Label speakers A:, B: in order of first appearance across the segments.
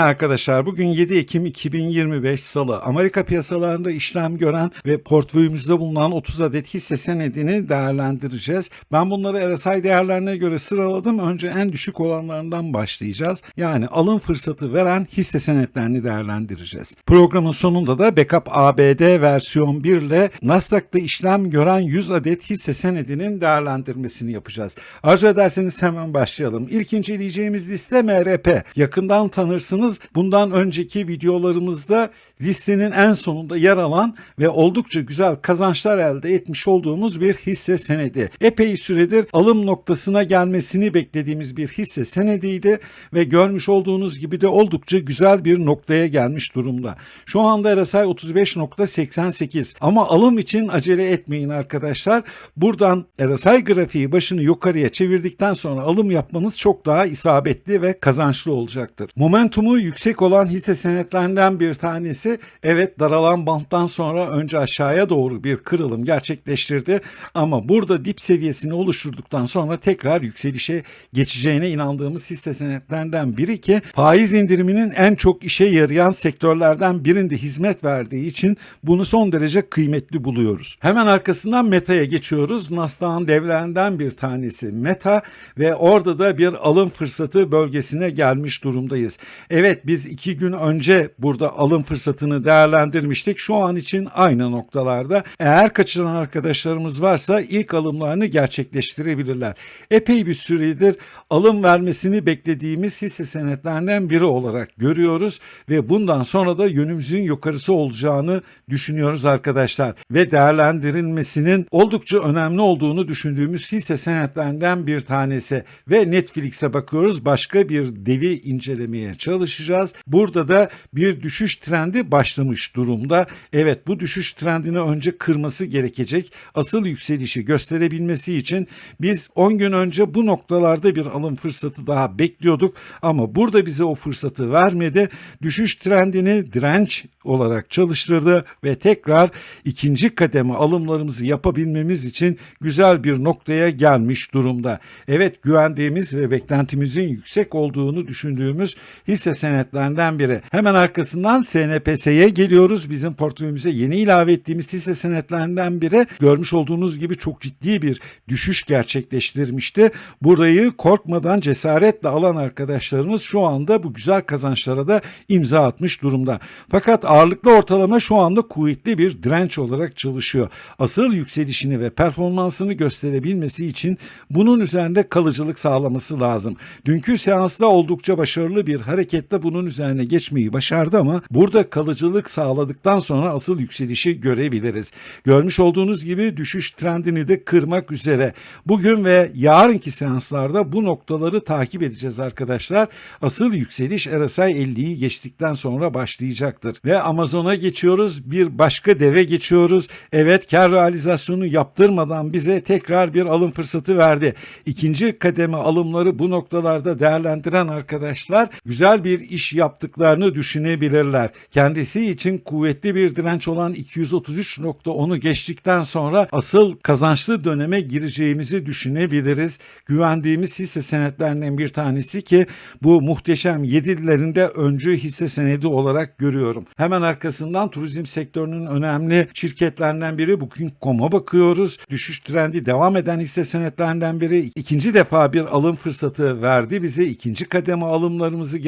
A: Arkadaşlar. Bugün 7 Ekim 2025 Salı. Amerika piyasalarında işlem gören ve portföyümüzde bulunan 30 adet hisse senedini değerlendireceğiz. Ben bunları RSI değerlerine göre sıraladım. Önce en düşük olanlarından başlayacağız. Yani alım fırsatı veren hisse senetlerini değerlendireceğiz. Programın sonunda da Backup ABD versiyon 1 ile Nasdaq'ta işlem gören 100 adet hisse senedinin değerlendirmesini yapacağız. Arzu ederseniz hemen başlayalım. İlk inceleyeceğimiz liste MRP. Yakından tanırsınız. Bundan önceki videolarımızda listenin en sonunda yer alan ve oldukça güzel kazançlar elde etmiş olduğumuz bir hisse senedi. Epey süredir alım noktasına gelmesini beklediğimiz bir hisse senediydi ve görmüş olduğunuz gibi de oldukça güzel bir noktaya gelmiş durumda. Şu anda RSI 35.88 ama alım için acele etmeyin arkadaşlar. Buradan RSI grafiği başını yukarıya çevirdikten sonra alım yapmanız çok daha isabetli ve kazançlı olacaktır. Momentumu yüksek olan hisse senetlerinden bir tanesi evet daralan banttan sonra önce aşağıya doğru bir kırılım gerçekleştirdi ama burada dip seviyesini oluşturduktan sonra tekrar yükselişe geçeceğine inandığımız hisse senetlerinden biri ki faiz indiriminin en çok işe yarayan sektörlerden birinde hizmet verdiği için bunu son derece kıymetli buluyoruz. Hemen arkasından Meta'ya geçiyoruz. Nasdaq'ın devlerinden bir tanesi Meta ve orada da bir alım fırsatı bölgesine gelmiş durumdayız. Evet biz iki gün önce burada alım fırsatını değerlendirmiştik. Şu an için aynı noktalarda. Eğer kaçıran arkadaşlarımız varsa ilk alımlarını gerçekleştirebilirler. Epey bir süredir alım vermesini beklediğimiz hisse senetlerinden biri olarak görüyoruz ve bundan sonra da yönümüzün yukarısı olacağını düşünüyoruz arkadaşlar. Ve değerlendirilmesinin oldukça önemli olduğunu düşündüğümüz hisse senetlerinden bir tanesi ve Netflix'e bakıyoruz başka bir devi incelemeye çalışacağız. Burada da bir düşüş trendi başlamış durumda. Evet bu düşüş trendini önce kırması gerekecek. Asıl yükselişi gösterebilmesi için biz 10 gün önce bu noktalarda bir alım fırsatı daha bekliyorduk ama burada bize o fırsatı vermedi. Düşüş trendini direnç olarak çalıştırdı ve tekrar ikinci kademe alımlarımızı yapabilmemiz için güzel bir noktaya gelmiş durumda. Evet güvendiğimiz ve beklentimizin yüksek olduğunu düşündüğümüz hisse senetlerinden biri. Hemen arkasından SNPS'ye geliyoruz. Bizim portföyümüze yeni ilave ettiğimiz hisse senetlerinden biri. Görmüş olduğunuz gibi çok ciddi bir düşüş gerçekleştirmişti. Burayı korkmadan cesaretle alan arkadaşlarımız şu anda bu güzel kazançlara da imza atmış durumda. Fakat ağırlıklı ortalama şu anda kuvvetli bir direnç olarak çalışıyor. Asıl yükselişini ve performansını gösterebilmesi için bunun üzerinde kalıcılık sağlaması lazım. Dünkü seansta oldukça başarılı bir hareketle bunun üzerine geçmeyi başardı ama burada kalıcılık sağladıktan sonra asıl yükselişi görebiliriz. Görmüş olduğunuz gibi düşüş trendini de kırmak üzere. Bugün ve yarınki seanslarda bu noktaları takip edeceğiz arkadaşlar. Asıl yükseliş RSI 50'yi geçtikten sonra başlayacaktır. Ve Amazon'a geçiyoruz. Bir başka deve geçiyoruz. Evet kar realizasyonu yaptırmadan bize tekrar bir alım fırsatı verdi. İkinci kademe alımları bu noktalarda değerlendiren arkadaşlar güzel bir iş yaptıklarını düşünebilirler. Kendisi için kuvvetli bir direnç olan 233.10'u geçtikten sonra asıl kazançlı döneme gireceğimizi düşünebiliriz. Güvendiğimiz hisse senetlerinden bir tanesi ki bu muhteşem yedilerinde öncü hisse senedi olarak görüyorum. Hemen arkasından turizm sektörünün önemli şirketlerinden biri Booking.com'a bakıyoruz. Düşüş trendi devam eden hisse senetlerinden biri ikinci defa bir alım fırsatı verdi bize. ikinci kademe alımlarımızı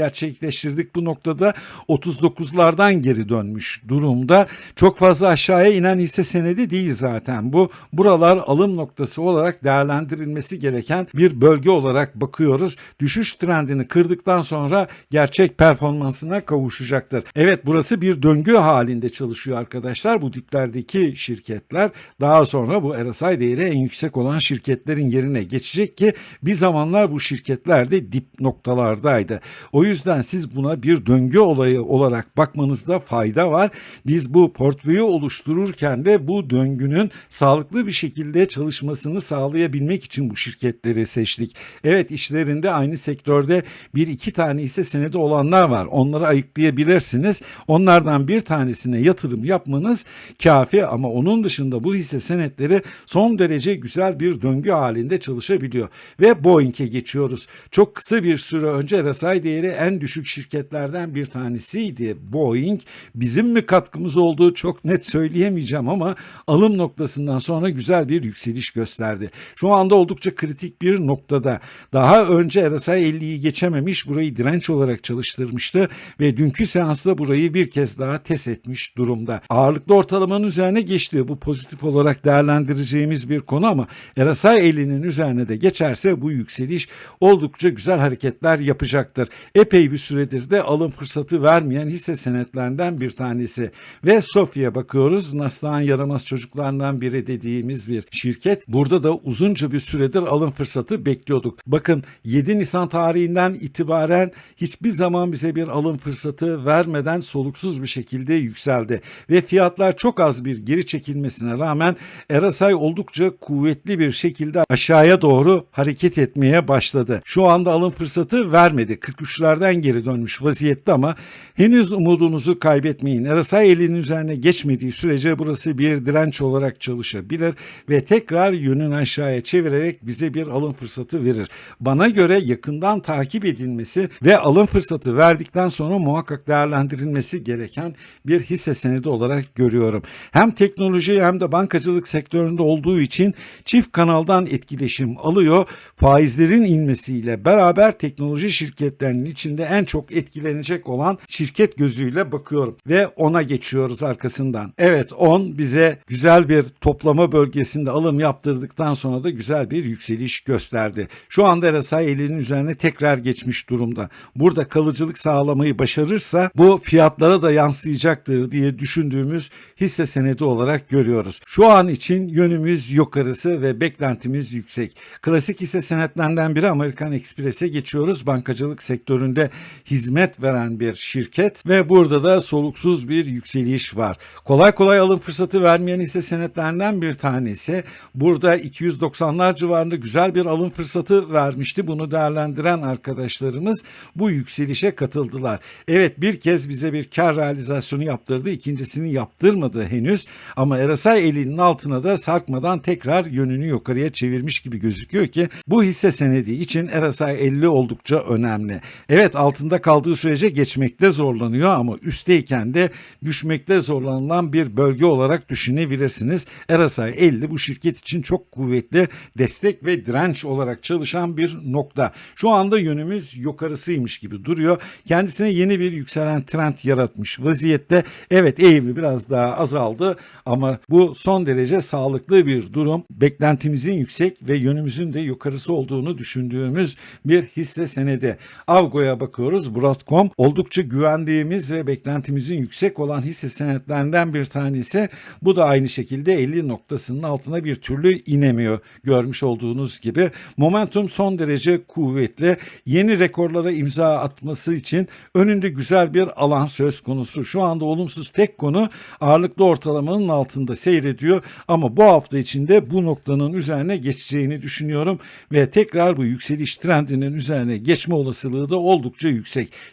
A: gerçekleştirdik. Bu noktada 39'lardan geri dönmüş durumda. Çok fazla aşağıya inen hisse senedi değil zaten. Bu buralar alım noktası olarak değerlendirilmesi gereken bir bölge olarak bakıyoruz. Düşüş trendini kırdıktan sonra gerçek performansına kavuşacaktır. Evet burası bir döngü halinde çalışıyor arkadaşlar. Bu diplerdeki şirketler daha sonra bu RSI değeri en yüksek olan şirketlerin yerine geçecek ki bir zamanlar bu şirketler de dip noktalardaydı. O yüzden siz buna bir döngü olayı olarak bakmanızda fayda var. Biz bu portföyü oluştururken de bu döngünün sağlıklı bir şekilde çalışmasını sağlayabilmek için bu şirketleri seçtik. Evet işlerinde aynı sektörde bir iki tane ise senedi olanlar var. Onları ayıklayabilirsiniz. Onlardan bir tanesine yatırım yapmanız kafi ama onun dışında bu hisse senetleri son derece güzel bir döngü halinde çalışabiliyor. Ve Boeing'e geçiyoruz. Çok kısa bir süre önce RSI değeri en en düşük şirketlerden bir tanesiydi Boeing. Bizim mi katkımız olduğu çok net söyleyemeyeceğim ama alım noktasından sonra güzel bir yükseliş gösterdi. Şu anda oldukça kritik bir noktada. Daha önce RSI 50'yi geçememiş burayı direnç olarak çalıştırmıştı ve dünkü seansta burayı bir kez daha test etmiş durumda. Ağırlıklı ortalamanın üzerine geçti. Bu pozitif olarak değerlendireceğimiz bir konu ama RSI 50'nin üzerine de geçerse bu yükseliş oldukça güzel hareketler yapacaktır. Epey bir süredir de alım fırsatı vermeyen hisse senetlerinden bir tanesi. Ve Sofya bakıyoruz. Nasdaq'ın yaramaz çocuklarından biri dediğimiz bir şirket. Burada da uzunca bir süredir alım fırsatı bekliyorduk. Bakın 7 Nisan tarihinden itibaren hiçbir zaman bize bir alım fırsatı vermeden soluksuz bir şekilde yükseldi. Ve fiyatlar çok az bir geri çekilmesine rağmen RSI oldukça kuvvetli bir şekilde aşağıya doğru hareket etmeye başladı. Şu anda alım fırsatı vermedi. 43'lerden geri dönmüş vaziyette ama henüz umudunuzu kaybetmeyin. RSI elinin üzerine geçmediği sürece burası bir direnç olarak çalışabilir ve tekrar yönünü aşağıya çevirerek bize bir alım fırsatı verir. Bana göre yakından takip edilmesi ve alım fırsatı verdikten sonra muhakkak değerlendirilmesi gereken bir hisse senedi olarak görüyorum. Hem teknoloji hem de bankacılık sektöründe olduğu için çift kanaldan etkileşim alıyor. Faizlerin inmesiyle beraber teknoloji şirketlerinin içinde en çok etkilenecek olan şirket gözüyle bakıyorum ve ona geçiyoruz arkasından. Evet 10 bize güzel bir toplama bölgesinde alım yaptırdıktan sonra da güzel bir yükseliş gösterdi. Şu anda RSI elinin üzerine tekrar geçmiş durumda. Burada kalıcılık sağlamayı başarırsa bu fiyatlara da yansıyacaktır diye düşündüğümüz hisse senedi olarak görüyoruz. Şu an için yönümüz yukarısı ve beklentimiz yüksek. Klasik hisse senetlerinden biri Amerikan Express'e geçiyoruz. Bankacılık sektöründe hizmet veren bir şirket ve burada da soluksuz bir yükseliş var. Kolay kolay alım fırsatı vermeyen hisse senetlerinden bir tanesi. Burada 290'lar civarında güzel bir alım fırsatı vermişti. Bunu değerlendiren arkadaşlarımız bu yükselişe katıldılar. Evet bir kez bize bir kar realizasyonu yaptırdı. İkincisini yaptırmadı henüz ama RSI elinin altına da sarkmadan tekrar yönünü yukarıya çevirmiş gibi gözüküyor ki bu hisse senedi için RSI 50 oldukça önemli. Evet altında kaldığı sürece geçmekte zorlanıyor ama üstteyken de düşmekte zorlanılan bir bölge olarak düşünebilirsiniz. RSI 50 bu şirket için çok kuvvetli destek ve direnç olarak çalışan bir nokta. Şu anda yönümüz yukarısıymış gibi duruyor. Kendisine yeni bir yükselen trend yaratmış vaziyette. Evet eğimi biraz daha azaldı ama bu son derece sağlıklı bir durum. Beklentimizin yüksek ve yönümüzün de yukarısı olduğunu düşündüğümüz bir hisse senedi. Avgo'ya bakıyoruz. Broadcom oldukça güvendiğimiz ve beklentimizin yüksek olan hisse senetlerinden bir tanesi. Bu da aynı şekilde 50 noktasının altına bir türlü inemiyor. Görmüş olduğunuz gibi. Momentum son derece kuvvetli. Yeni rekorlara imza atması için önünde güzel bir alan söz konusu. Şu anda olumsuz tek konu ağırlıklı ortalamanın altında seyrediyor ama bu hafta içinde bu noktanın üzerine geçeceğini düşünüyorum ve tekrar bu yükseliş trendinin üzerine geçme olasılığı da oldukça yüksek.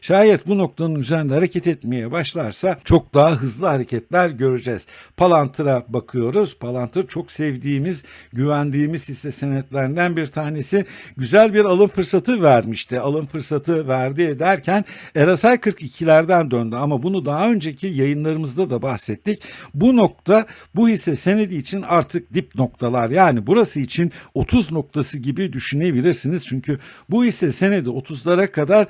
A: Şayet bu noktanın üzerinde hareket etmeye başlarsa çok daha hızlı hareketler göreceğiz. Palantir'a bakıyoruz. Palantir çok sevdiğimiz, güvendiğimiz hisse senetlerinden bir tanesi. Güzel bir alım fırsatı vermişti. Alım fırsatı verdi ederken RSI 42'lerden döndü ama bunu daha önceki yayınlarımızda da bahsettik. Bu nokta bu hisse senedi için artık dip noktalar. Yani burası için 30 noktası gibi düşünebilirsiniz. Çünkü bu hisse senedi 30'lara kadar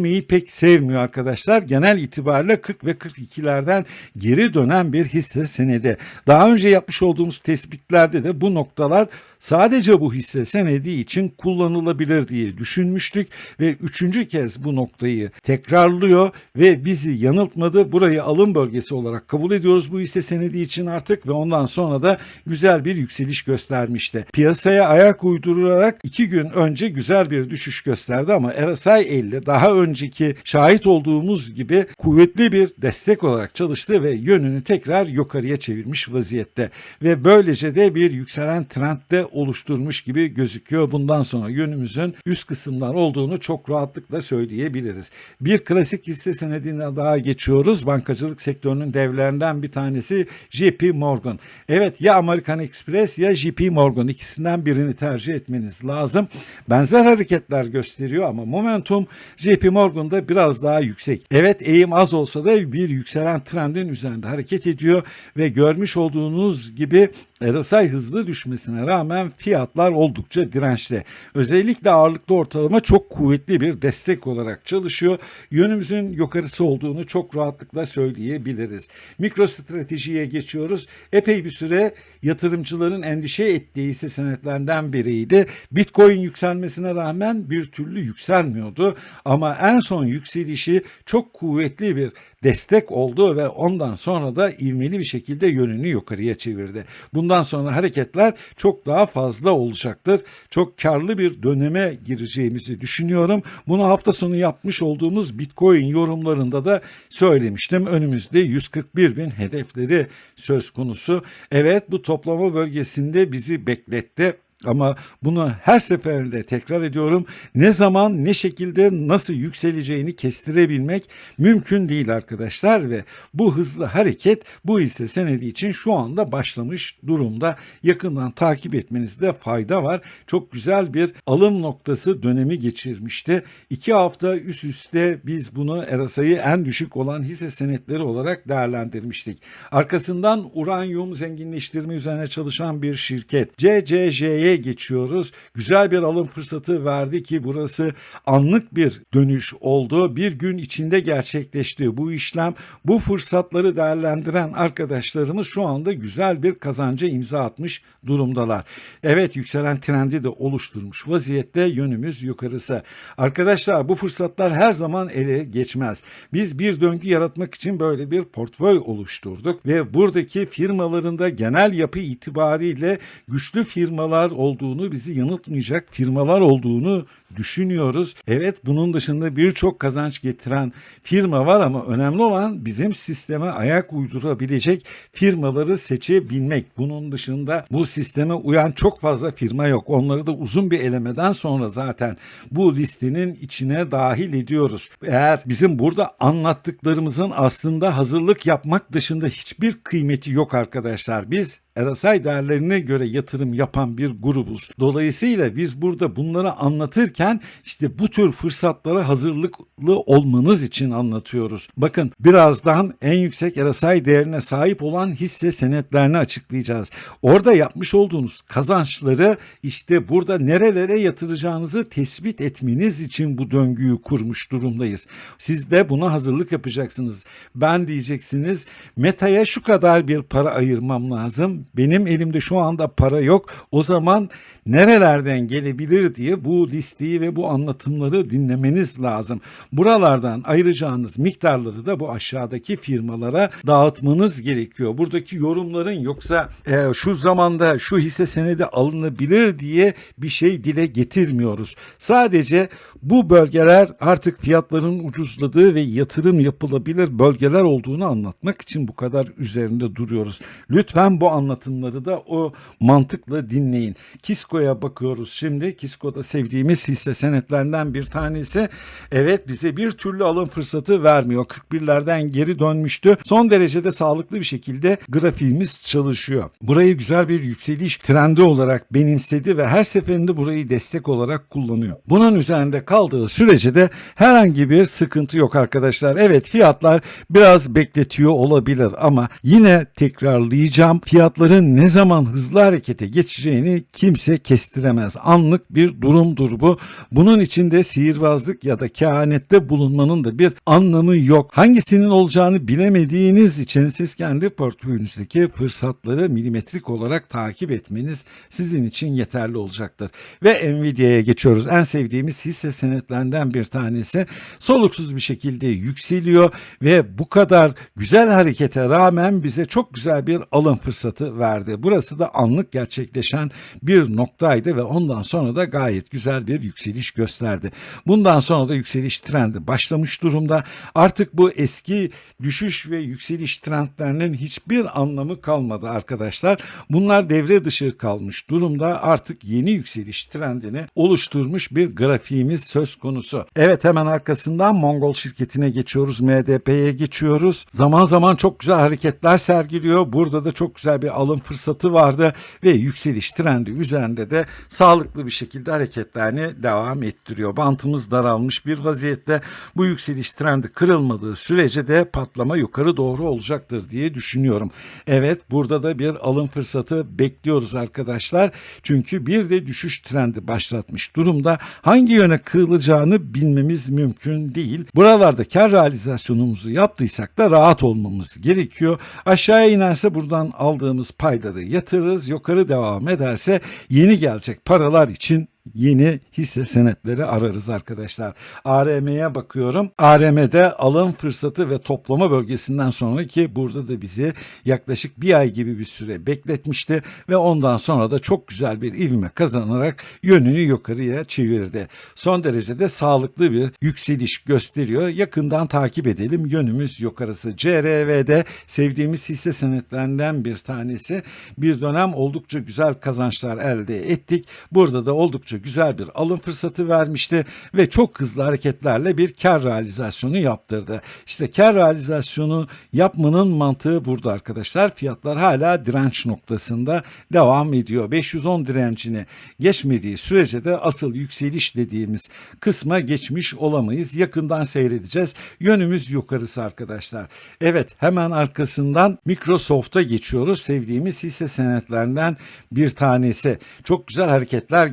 A: inmeyi pek sevmiyor arkadaşlar. Genel itibariyle 40 ve 42'lerden geri dönen bir hisse senedi. Daha önce yapmış olduğumuz tespitlerde de bu noktalar sadece bu hisse senedi için kullanılabilir diye düşünmüştük ve üçüncü kez bu noktayı tekrarlıyor ve bizi yanıltmadı. Burayı alım bölgesi olarak kabul ediyoruz bu hisse senedi için artık ve ondan sonra da güzel bir yükseliş göstermişti. Piyasaya ayak uydurarak iki gün önce güzel bir düşüş gösterdi ama RSI 50 daha önceki şahit olduğumuz gibi kuvvetli bir destek olarak çalıştı ve yönünü tekrar yukarıya çevirmiş vaziyette ve böylece de bir yükselen trendde oluşturmuş gibi gözüküyor. Bundan sonra yönümüzün üst kısımlar olduğunu çok rahatlıkla söyleyebiliriz. Bir klasik hisse senedine daha geçiyoruz. Bankacılık sektörünün devlerinden bir tanesi JP Morgan. Evet ya American Express ya JP Morgan ikisinden birini tercih etmeniz lazım. Benzer hareketler gösteriyor ama momentum JP Morgan'da biraz daha yüksek. Evet eğim az olsa da bir yükselen trendin üzerinde hareket ediyor ve görmüş olduğunuz gibi RSI hızlı düşmesine rağmen fiyatlar oldukça dirençli. Özellikle ağırlıklı ortalama çok kuvvetli bir destek olarak çalışıyor. Yönümüzün yukarısı olduğunu çok rahatlıkla söyleyebiliriz. Mikro stratejiye geçiyoruz. Epey bir süre yatırımcıların endişe ettiği hisse senetlerinden biriydi. Bitcoin yükselmesine rağmen bir türlü yükselmiyordu. Ama en son yükselişi çok kuvvetli bir destek oldu ve ondan sonra da ivmeli bir şekilde yönünü yukarıya çevirdi. Bundan sonra hareketler çok daha fazla olacaktır. Çok karlı bir döneme gireceğimizi düşünüyorum. Bunu hafta sonu yapmış olduğumuz Bitcoin yorumlarında da söylemiştim. Önümüzde 141 bin hedefleri söz konusu. Evet bu toplama bölgesinde bizi bekletti. Ama bunu her seferinde tekrar ediyorum. Ne zaman, ne şekilde, nasıl yükseleceğini kestirebilmek mümkün değil arkadaşlar ve bu hızlı hareket bu hisse senedi için şu anda başlamış durumda. Yakından takip etmenizde fayda var. Çok güzel bir alım noktası dönemi geçirmişti. İki hafta üst üste biz bunu RSI'yi en düşük olan hisse senetleri olarak değerlendirmiştik. Arkasından uranyum zenginleştirme üzerine çalışan bir şirket CCJ'ye geçiyoruz. Güzel bir alım fırsatı verdi ki burası anlık bir dönüş oldu. Bir gün içinde gerçekleşti bu işlem. Bu fırsatları değerlendiren arkadaşlarımız şu anda güzel bir kazanca imza atmış durumdalar. Evet yükselen trendi de oluşturmuş vaziyette yönümüz yukarısı. Arkadaşlar bu fırsatlar her zaman ele geçmez. Biz bir döngü yaratmak için böyle bir portföy oluşturduk ve buradaki firmaların da genel yapı itibariyle güçlü firmalar olduğunu, bizi yanıltmayacak firmalar olduğunu düşünüyoruz. Evet bunun dışında birçok kazanç getiren firma var ama önemli olan bizim sisteme ayak uydurabilecek firmaları seçebilmek. Bunun dışında bu sisteme uyan çok fazla firma yok. Onları da uzun bir elemeden sonra zaten bu listenin içine dahil ediyoruz. Eğer bizim burada anlattıklarımızın aslında hazırlık yapmak dışında hiçbir kıymeti yok arkadaşlar. Biz RSI değerlerine göre yatırım yapan bir grubuz. Dolayısıyla biz burada bunları anlatırken işte bu tür fırsatlara hazırlıklı olmanız için anlatıyoruz. Bakın birazdan en yüksek RSI değerine sahip olan hisse senetlerini açıklayacağız. Orada yapmış olduğunuz kazançları işte burada nerelere yatıracağınızı tespit etmeniz için bu döngüyü kurmuş durumdayız. Siz de buna hazırlık yapacaksınız. Ben diyeceksiniz Meta'ya şu kadar bir para ayırmam lazım benim elimde şu anda para yok. O zaman nerelerden gelebilir diye bu listeyi ve bu anlatımları dinlemeniz lazım. Buralardan ayıracağınız miktarları da bu aşağıdaki firmalara dağıtmanız gerekiyor. Buradaki yorumların yoksa e, şu zamanda şu hisse senedi alınabilir diye bir şey dile getirmiyoruz. Sadece bu bölgeler artık fiyatların ucuzladığı ve yatırım yapılabilir bölgeler olduğunu anlatmak için bu kadar üzerinde duruyoruz. Lütfen bu anlatımları da o mantıkla dinleyin. Kisko'ya bakıyoruz şimdi. Kisko'da sevdiğimiz hisse senetlerinden bir tanesi. Evet bize bir türlü alım fırsatı vermiyor. 41'lerden geri dönmüştü. Son derecede sağlıklı bir şekilde grafiğimiz çalışıyor. Burayı güzel bir yükseliş trendi olarak benimsedi ve her seferinde burayı destek olarak kullanıyor. Bunun üzerinde kaldığı sürece de herhangi bir sıkıntı yok arkadaşlar. Evet fiyatlar biraz bekletiyor olabilir ama yine tekrarlayacağım. Fiyatların ne zaman hızlı harekete geçeceğini kimse kestiremez. Anlık bir durumdur bu. Bunun içinde sihirbazlık ya da kehanette bulunmanın da bir anlamı yok. Hangisinin olacağını bilemediğiniz için siz kendi portföyünüzdeki fırsatları milimetrik olarak takip etmeniz sizin için yeterli olacaktır. Ve Nvidia'ya geçiyoruz. En sevdiğimiz hisse senetlerinden bir tanesi soluksuz bir şekilde yükseliyor ve bu kadar güzel harekete rağmen bize çok güzel bir alım fırsatı verdi. Burası da anlık gerçekleşen bir noktaydı ve ondan sonra da gayet güzel bir yükseliş gösterdi. Bundan sonra da yükseliş trendi başlamış durumda. Artık bu eski düşüş ve yükseliş trendlerinin hiçbir anlamı kalmadı arkadaşlar. Bunlar devre dışı kalmış durumda. Artık yeni yükseliş trendini oluşturmuş bir grafiğimiz söz konusu. Evet hemen arkasından Mongol şirketine geçiyoruz. MDP'ye geçiyoruz. Zaman zaman çok güzel hareketler sergiliyor. Burada da çok güzel bir alım fırsatı vardı ve yükseliş trendi üzerinde de sağlıklı bir şekilde hareketlerini devam ettiriyor. Bantımız daralmış bir vaziyette. Bu yükseliş trendi kırılmadığı sürece de patlama yukarı doğru olacaktır diye düşünüyorum. Evet burada da bir alım fırsatı bekliyoruz arkadaşlar. Çünkü bir de düşüş trendi başlatmış durumda. Hangi yöne kırılacağını bilmemiz mümkün değil. Buralarda kar realizasyonumuzu yaptıysak da rahat olmamız gerekiyor. Aşağıya inerse buradan aldığımız payları yatırırız. Yukarı devam ederse yeni gelecek paralar için yeni hisse senetleri ararız arkadaşlar. ARM'ye bakıyorum. ARM'de alım fırsatı ve toplama bölgesinden sonraki burada da bizi yaklaşık bir ay gibi bir süre bekletmişti ve ondan sonra da çok güzel bir ivme kazanarak yönünü yukarıya çevirdi. Son derece de sağlıklı bir yükseliş gösteriyor. Yakından takip edelim. Yönümüz yukarısı. CRV'de sevdiğimiz hisse senetlerinden bir tanesi. Bir dönem oldukça güzel kazançlar elde ettik. Burada da oldukça güzel bir alım fırsatı vermişti ve çok hızlı hareketlerle bir kar realizasyonu yaptırdı. İşte kar realizasyonu yapmanın mantığı burada arkadaşlar. Fiyatlar hala direnç noktasında devam ediyor. 510 direncini geçmediği sürece de asıl yükseliş dediğimiz kısma geçmiş olamayız. Yakından seyredeceğiz. Yönümüz yukarısı arkadaşlar. Evet hemen arkasından Microsoft'a geçiyoruz. Sevdiğimiz hisse senetlerinden bir tanesi. Çok güzel hareketler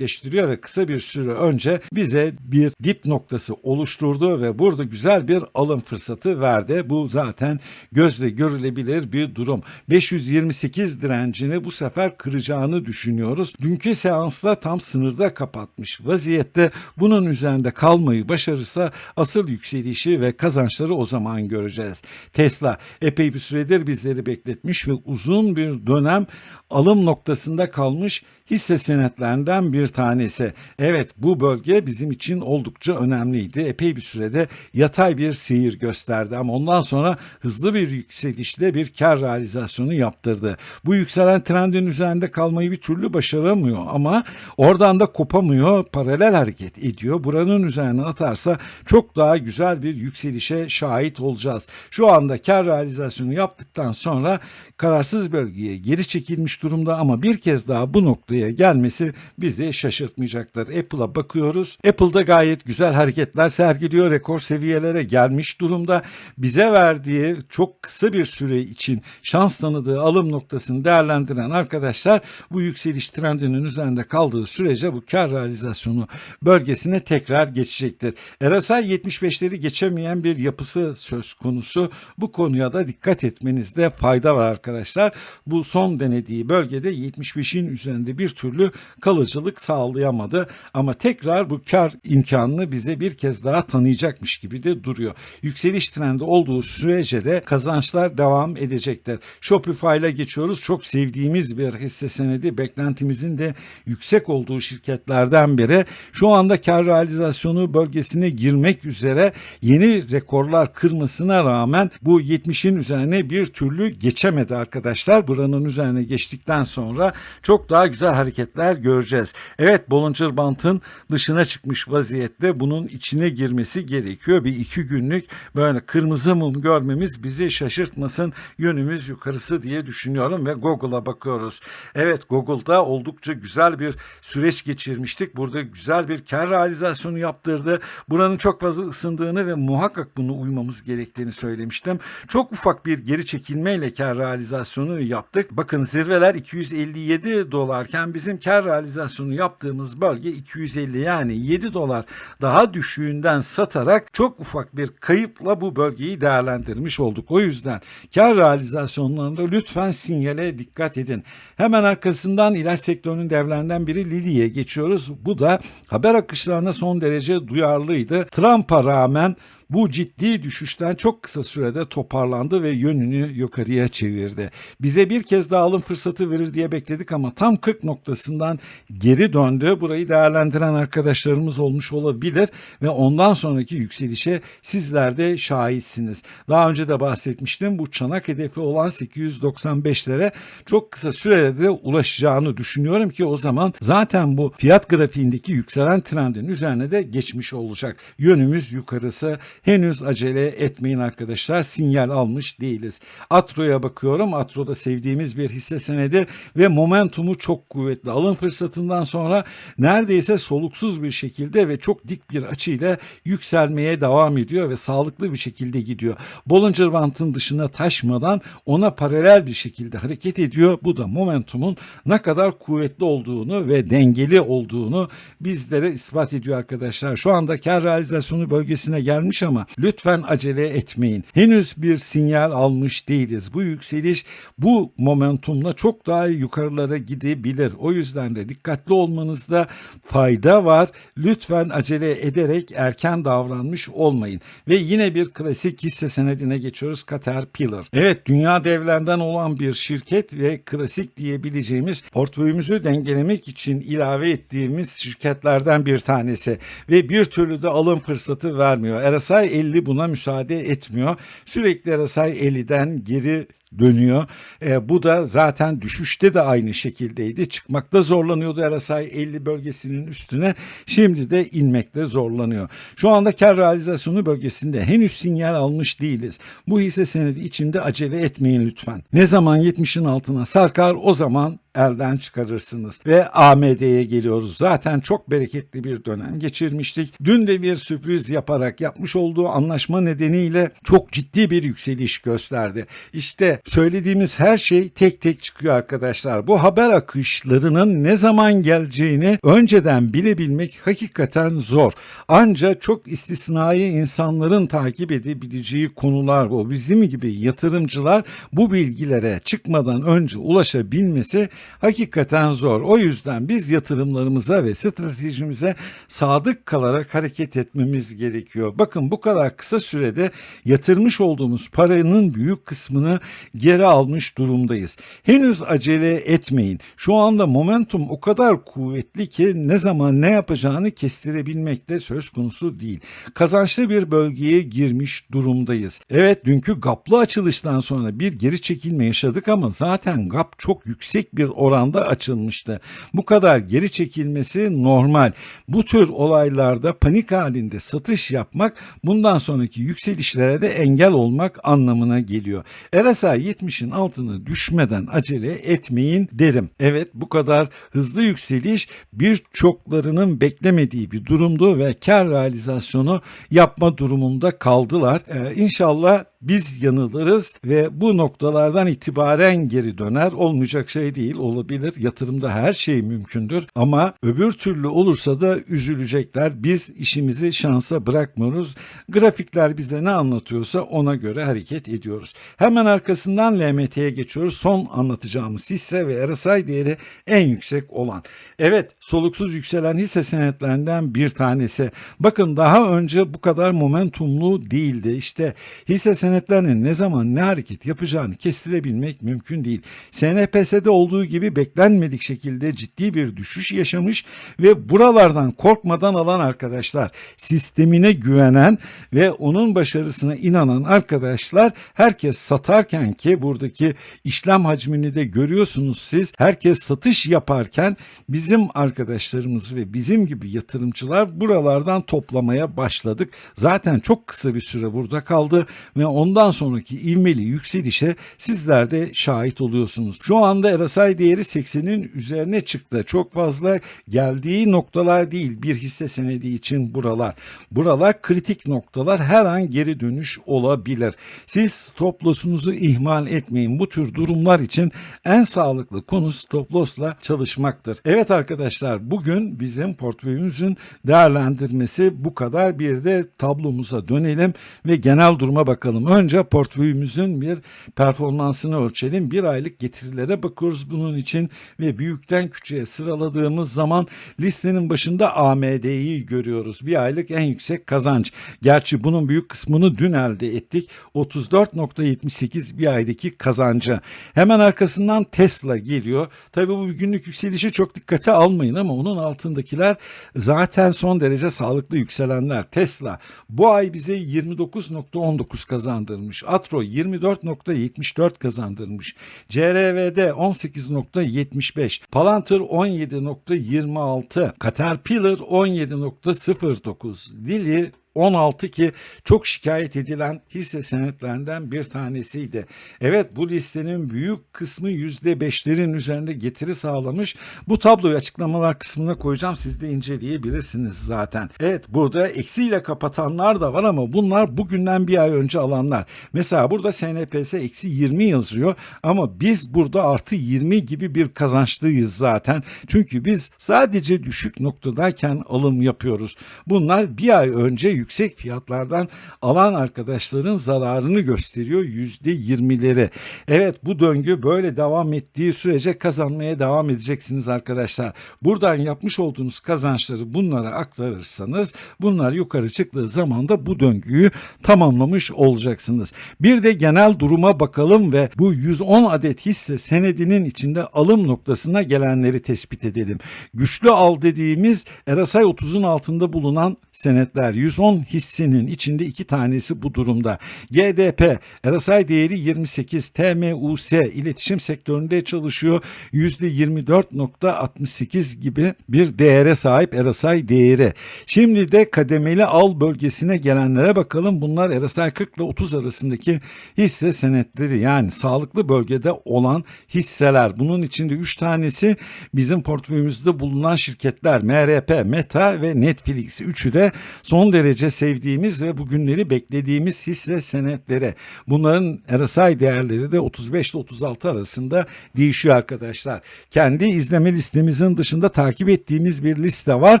A: gerçekleştiriyor ve kısa bir süre önce bize bir dip noktası oluşturdu ve burada güzel bir alım fırsatı verdi. Bu zaten gözle görülebilir bir durum. 528 direncini bu sefer kıracağını düşünüyoruz. Dünkü seansla tam sınırda kapatmış vaziyette. Bunun üzerinde kalmayı başarırsa asıl yükselişi ve kazançları o zaman göreceğiz. Tesla epey bir süredir bizleri bekletmiş ve uzun bir dönem alım noktasında kalmış hisse senetlerinden bir tanesi. Evet bu bölge bizim için oldukça önemliydi. Epey bir sürede yatay bir seyir gösterdi ama ondan sonra hızlı bir yükselişle bir kar realizasyonu yaptırdı. Bu yükselen trendin üzerinde kalmayı bir türlü başaramıyor ama oradan da kopamıyor. Paralel hareket ediyor. Buranın üzerine atarsa çok daha güzel bir yükselişe şahit olacağız. Şu anda kar realizasyonu yaptıktan sonra kararsız bölgeye geri çekilmiş durumda ama bir kez daha bu noktaya gelmesi bizi şaşırtmayacaktır. Apple'a bakıyoruz. Apple'da gayet güzel hareketler sergiliyor. Rekor seviyelere gelmiş durumda. Bize verdiği çok kısa bir süre için şans tanıdığı alım noktasını değerlendiren arkadaşlar bu yükseliş trendinin üzerinde kaldığı sürece bu kar realizasyonu bölgesine tekrar geçecektir. RSI 75'leri geçemeyen bir yapısı söz konusu. Bu konuya da dikkat etmenizde fayda var arkadaşlar. Bu son denediği bölgede 75'in üzerinde bir türlü kalıcılık sağlayamadı ama tekrar bu kar imkanını bize bir kez daha tanıyacakmış gibi de duruyor. Yükseliş trendi olduğu sürece de kazançlar devam edecektir. Shopify ile geçiyoruz. Çok sevdiğimiz bir hisse senedi. Beklentimizin de yüksek olduğu şirketlerden biri. Şu anda kar realizasyonu bölgesine girmek üzere yeni rekorlar kırmasına rağmen bu 70'in üzerine bir türlü geçemedi arkadaşlar. Buranın üzerine geçtikten sonra çok daha güzel hareketler göreceğiz. Evet Bollinger Band'ın dışına çıkmış vaziyette bunun içine girmesi gerekiyor. Bir iki günlük böyle kırmızı mum görmemiz bizi şaşırtmasın. Yönümüz yukarısı diye düşünüyorum ve Google'a bakıyoruz. Evet Google'da oldukça güzel bir süreç geçirmiştik. Burada güzel bir kar realizasyonu yaptırdı. Buranın çok fazla ısındığını ve muhakkak bunu uymamız gerektiğini söylemiştim. Çok ufak bir geri çekilmeyle kar realizasyonu yaptık. Bakın zirveler 257 dolarken bizim kar realizasyonu yaptığımız bölge 250 yani 7 dolar daha düşüğünden satarak çok ufak bir kayıpla bu bölgeyi değerlendirmiş olduk. O yüzden kar realizasyonlarında lütfen sinyale dikkat edin. Hemen arkasından ilaç sektörünün devlerinden biri Lilly'ye geçiyoruz. Bu da haber akışlarına son derece duyarlıydı. Trump'a rağmen bu ciddi düşüşten çok kısa sürede toparlandı ve yönünü yukarıya çevirdi. Bize bir kez daha alım fırsatı verir diye bekledik ama tam 40 noktasından geri döndü. Burayı değerlendiren arkadaşlarımız olmuş olabilir ve ondan sonraki yükselişe sizler de şahitsiniz. Daha önce de bahsetmiştim bu çanak hedefi olan 895'lere çok kısa sürede de ulaşacağını düşünüyorum ki o zaman zaten bu fiyat grafiğindeki yükselen trendin üzerine de geçmiş olacak. Yönümüz yukarısı. Henüz acele etmeyin arkadaşlar. Sinyal almış değiliz. Atro'ya bakıyorum. Atro'da sevdiğimiz bir hisse senedi ve momentumu çok kuvvetli. Alım fırsatından sonra neredeyse soluksuz bir şekilde ve çok dik bir açıyla yükselmeye devam ediyor ve sağlıklı bir şekilde gidiyor. Bollinger Band'ın dışına taşmadan ona paralel bir şekilde hareket ediyor. Bu da momentumun ne kadar kuvvetli olduğunu ve dengeli olduğunu bizlere ispat ediyor arkadaşlar. Şu anda kar realizasyonu bölgesine gelmiş ama lütfen acele etmeyin. Henüz bir sinyal almış değiliz. Bu yükseliş bu momentumla çok daha yukarılara gidebilir. O yüzden de dikkatli olmanızda fayda var. Lütfen acele ederek erken davranmış olmayın. Ve yine bir klasik hisse senedine geçiyoruz Caterpillar. Evet dünya devlerinden olan bir şirket ve klasik diyebileceğimiz portföyümüzü dengelemek için ilave ettiğimiz şirketlerden bir tanesi ve bir türlü de alım fırsatı vermiyor. RSI 50 buna müsaade etmiyor. Sürekli RSI 50'den geri dönüyor. E, bu da zaten düşüşte de aynı şekildeydi. Çıkmakta zorlanıyordu RSI 50 bölgesinin üstüne. Şimdi de inmekte zorlanıyor. Şu anda kar realizasyonu bölgesinde henüz sinyal almış değiliz. Bu hisse senedi içinde acele etmeyin lütfen. Ne zaman 70'in altına sarkar o zaman elden çıkarırsınız. Ve AMD'ye geliyoruz. Zaten çok bereketli bir dönem geçirmiştik. Dün de bir sürpriz yaparak yapmış olduğu anlaşma nedeniyle çok ciddi bir yükseliş gösterdi. İşte söylediğimiz her şey tek tek çıkıyor arkadaşlar. Bu haber akışlarının ne zaman geleceğini önceden bilebilmek hakikaten zor. Ancak çok istisnai insanların takip edebileceği konular bu. Bizim gibi yatırımcılar bu bilgilere çıkmadan önce ulaşabilmesi hakikaten zor. O yüzden biz yatırımlarımıza ve stratejimize sadık kalarak hareket etmemiz gerekiyor. Bakın bu kadar kısa sürede yatırmış olduğumuz paranın büyük kısmını geri almış durumdayız. Henüz acele etmeyin. Şu anda momentum o kadar kuvvetli ki ne zaman ne yapacağını kestirebilmek de söz konusu değil. Kazançlı bir bölgeye girmiş durumdayız. Evet dünkü gaplı açılıştan sonra bir geri çekilme yaşadık ama zaten gap çok yüksek bir oranda açılmıştı. Bu kadar geri çekilmesi normal. Bu tür olaylarda panik halinde satış yapmak bundan sonraki yükselişlere de engel olmak anlamına geliyor. RSI 70'in altına düşmeden acele etmeyin derim. Evet bu kadar hızlı yükseliş birçoklarının beklemediği bir durumdu ve kar realizasyonu yapma durumunda kaldılar. Ee, inşallah biz yanılırız ve bu noktalardan itibaren geri döner. Olmayacak şey değil olabilir. Yatırımda her şey mümkündür ama öbür türlü olursa da üzülecekler. Biz işimizi şansa bırakmıyoruz. Grafikler bize ne anlatıyorsa ona göre hareket ediyoruz. Hemen arkasından LMT'ye geçiyoruz. Son anlatacağımız hisse ve RSI değeri en yüksek olan. Evet soluksuz yükselen hisse senetlerinden bir tanesi. Bakın daha önce bu kadar momentumlu değildi. İşte hisse senetlerinin ne zaman ne hareket yapacağını kestirebilmek mümkün değil. SNPS'de olduğu gibi beklenmedik şekilde ciddi bir düşüş yaşamış ve buralardan korkmadan alan arkadaşlar, sistemine güvenen ve onun başarısına inanan arkadaşlar herkes satarken ki buradaki işlem hacmini de görüyorsunuz siz. Herkes satış yaparken bizim arkadaşlarımız ve bizim gibi yatırımcılar buralardan toplamaya başladık. Zaten çok kısa bir süre burada kaldı ve ondan sonraki ivmeli yükselişe sizler de şahit oluyorsunuz. Şu anda RSI değeri 80'in üzerine çıktı. Çok fazla geldiği noktalar değil bir hisse senedi için buralar. Buralar kritik noktalar her an geri dönüş olabilir. Siz stop loss'unuzu ihmal etmeyin. Bu tür durumlar için en sağlıklı konu stop loss'la çalışmaktır. Evet arkadaşlar bugün bizim portföyümüzün değerlendirmesi bu kadar. Bir de tablomuza dönelim ve genel duruma bakalım. Önce portföyümüzün bir performansını ölçelim. Bir aylık getirilere bakıyoruz bunun için ve büyükten küçüğe sıraladığımız zaman listenin başında AMD'yi görüyoruz. Bir aylık en yüksek kazanç. Gerçi bunun büyük kısmını dün elde ettik. 34.78 bir aydaki kazancı. Hemen arkasından Tesla geliyor. Tabii bu günlük yükselişi çok dikkate almayın ama onun altındakiler zaten son derece sağlıklı yükselenler. Tesla bu ay bize 29.19 kazandırmış. Atro 24.74 kazandırmış. CRV'de 18.75. Palantir 17.26. Caterpillar 17.09. Lilly 16 ki çok şikayet edilen hisse senetlerinden bir tanesiydi. Evet bu listenin büyük kısmı %5'lerin üzerinde getiri sağlamış. Bu tabloyu açıklamalar kısmına koyacağım. Siz de inceleyebilirsiniz zaten. Evet burada eksiyle kapatanlar da var ama bunlar bugünden bir ay önce alanlar. Mesela burada SNPS eksi 20 yazıyor ama biz burada artı 20 gibi bir kazançlıyız zaten. Çünkü biz sadece düşük noktadayken alım yapıyoruz. Bunlar bir ay önce yüksek fiyatlardan alan arkadaşların zararını gösteriyor yüzde yirmileri. Evet bu döngü böyle devam ettiği sürece kazanmaya devam edeceksiniz arkadaşlar. Buradan yapmış olduğunuz kazançları bunlara aktarırsanız bunlar yukarı çıktığı zaman da bu döngüyü tamamlamış olacaksınız. Bir de genel duruma bakalım ve bu 110 adet hisse senedinin içinde alım noktasına gelenleri tespit edelim. Güçlü al dediğimiz RSI 30'un altında bulunan senetler 110 hissenin içinde iki tanesi bu durumda. GDP RSI değeri 28 TMUS iletişim sektöründe çalışıyor. %24.68 gibi bir değere sahip RSI değeri. Şimdi de kademeli al bölgesine gelenlere bakalım. Bunlar RSI 40 ile 30 arasındaki hisse senetleri yani sağlıklı bölgede olan hisseler. Bunun içinde 3 tanesi bizim portföyümüzde bulunan şirketler MRP, Meta ve Netflix. Üçü de son derece sevdiğimiz ve bugünleri beklediğimiz hisse senetleri. Bunların RSI değerleri de 35 ile 36 arasında değişiyor arkadaşlar. Kendi izleme listemizin dışında takip ettiğimiz bir liste var.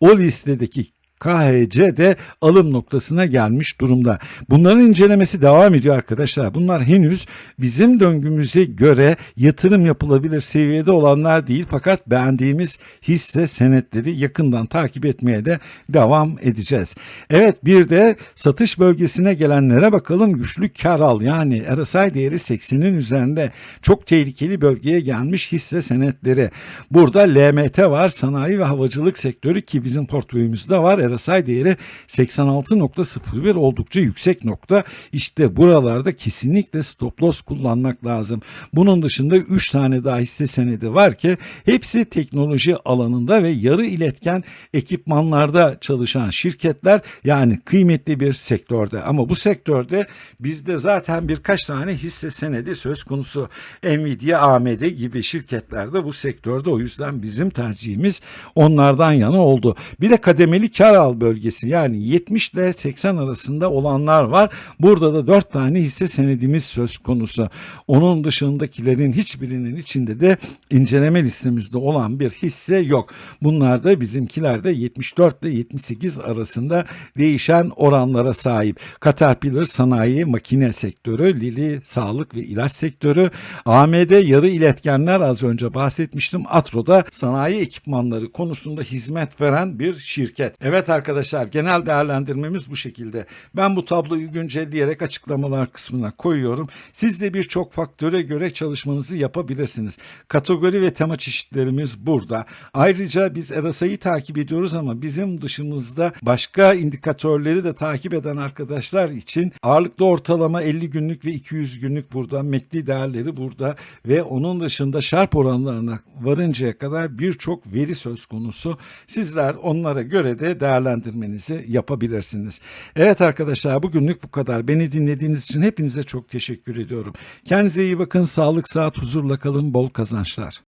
A: O listedeki KHC de alım noktasına gelmiş durumda. Bunların incelemesi devam ediyor arkadaşlar. Bunlar henüz bizim döngümüze göre yatırım yapılabilir seviyede olanlar değil fakat beğendiğimiz hisse senetleri yakından takip etmeye de devam edeceğiz. Evet bir de satış bölgesine gelenlere bakalım. Güçlü kar al yani RSI değeri 80'in üzerinde çok tehlikeli bölgeye gelmiş hisse senetleri. Burada LMT var sanayi ve havacılık sektörü ki bizim portföyümüzde var. RSI değeri 86.01 oldukça yüksek nokta. İşte buralarda kesinlikle stop loss kullanmak lazım. Bunun dışında 3 tane daha hisse senedi var ki hepsi teknoloji alanında ve yarı iletken ekipmanlarda çalışan şirketler yani kıymetli bir sektörde. Ama bu sektörde bizde zaten birkaç tane hisse senedi söz konusu. Nvidia, AMD gibi şirketlerde bu sektörde o yüzden bizim tercihimiz onlardan yana oldu. Bir de kademeli kar al bölgesi yani 70 ile 80 arasında olanlar var. Burada da 4 tane hisse senedimiz söz konusu. Onun dışındakilerin hiçbirinin içinde de inceleme listemizde olan bir hisse yok. Bunlar da bizimkilerde 74 ile 78 arasında değişen oranlara sahip. Caterpillar sanayi makine sektörü, Lili sağlık ve ilaç sektörü, AMD yarı iletkenler az önce bahsetmiştim. Atro'da sanayi ekipmanları konusunda hizmet veren bir şirket. Evet arkadaşlar genel değerlendirmemiz bu şekilde. Ben bu tabloyu güncelleyerek açıklamalar kısmına koyuyorum. Siz de birçok faktöre göre çalışmanızı yapabilirsiniz. Kategori ve tema çeşitlerimiz burada. Ayrıca biz RSI'yi takip ediyoruz ama bizim dışımızda başka indikatörleri de takip eden arkadaşlar için ağırlıklı ortalama 50 günlük ve 200 günlük burada, MACD değerleri burada ve onun dışında şarp oranlarına varıncaya kadar birçok veri söz konusu. Sizler onlara göre de değerlendirmenizi yapabilirsiniz. Evet arkadaşlar bugünlük bu kadar. Beni dinlediğiniz için hepinize çok teşekkür ediyorum. Kendinize iyi bakın. Sağlık, saat, huzurla kalın. Bol kazançlar.